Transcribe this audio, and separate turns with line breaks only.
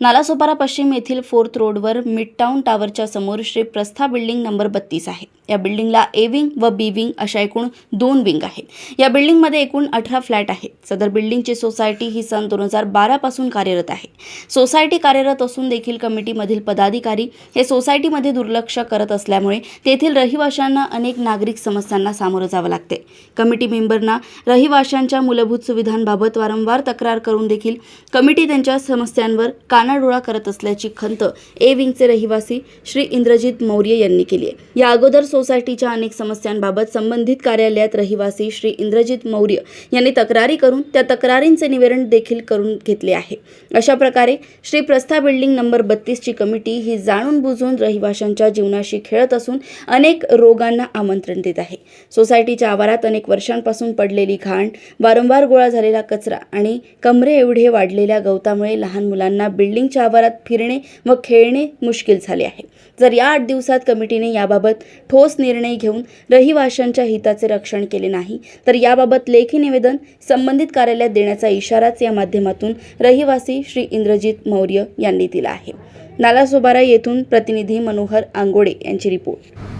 नालासोपारा पश्चिम येथील फोर्थ रोडवर मिडटाऊन टावरच्या समोर श्री प्रस्था बिल्डिंग नंबर बत्तीस आहे. या बिल्डिंगला ए विंग व बी विंग अशा एकूण दोन विंग आहेत. या बिल्डिंगमध्ये एकूण अठरा फ्लॅट आहेत. सदर बिल्डिंगची सोसायटी ही सन दोन हजार बारापासून कार्यरत आहे. सोसायटी कार्यरत असून देखील कमिटीमधील पदाधिकारी हे सोसायटीमध्ये दुर्लक्ष करत असल्यामुळे तेथील रहिवाशांना अनेक नागरिक समस्यांना सामोरं जावं लागते. कमिटी मेंबरना रहिवाशांच्या मूलभूत सुविधांबाबत वारंवार तक्रार करून देखील कमिटी त्यांच्या समस्यांवर कान कानाडोळा करत असल्याची खंत ए विंगचे रहिवासी श्री इंद्रजित मौर्य यांनी केली आहे. या अगोदर सोसायटीच्या अनेक समस्यांबाबत संबंधित कार्यालयात रहिवासी श्री इंद्रजित मौर्य यांनी तक्रारी करून त्या तक्रारींचे निवारण देखील करून घेतले आहे. अशा प्रकारे श्री प्रस्था बिल्डिंग नंबर बत्तीसची कमिटी ही जाणून बुजून रहिवाशांच्या जीवनाशी खेळत असून अनेक रोगांना आमंत्रण देत आहे. सोसायटीच्या आवारात अनेक वर्षांपासून पडलेली घाण वारंवार गोळा झालेला कचरा आणि कमरे एवढे वाढलेल्या गवतामुळे लहान मुलांना बिल्डिंगच्या आवारात फिरणे व खेळणे मुश्किल झाले आहे. जर या आठ दिवसात कमिटीने याबाबत ठोस निर्णय घेऊन रहिवाशांच्या हिताचे रक्षण केले नाही तर याबाबत लेखी निवेदन संबंधित कार्यालयात देण्याचा इशाराच या माध्यमातून रहिवासी श्री इंद्रजित मौर्य यांनी दिला आहे. नालासोबारा येथून प्रतिनिधी मनोहर आंगोडे यांची रिपोर्ट.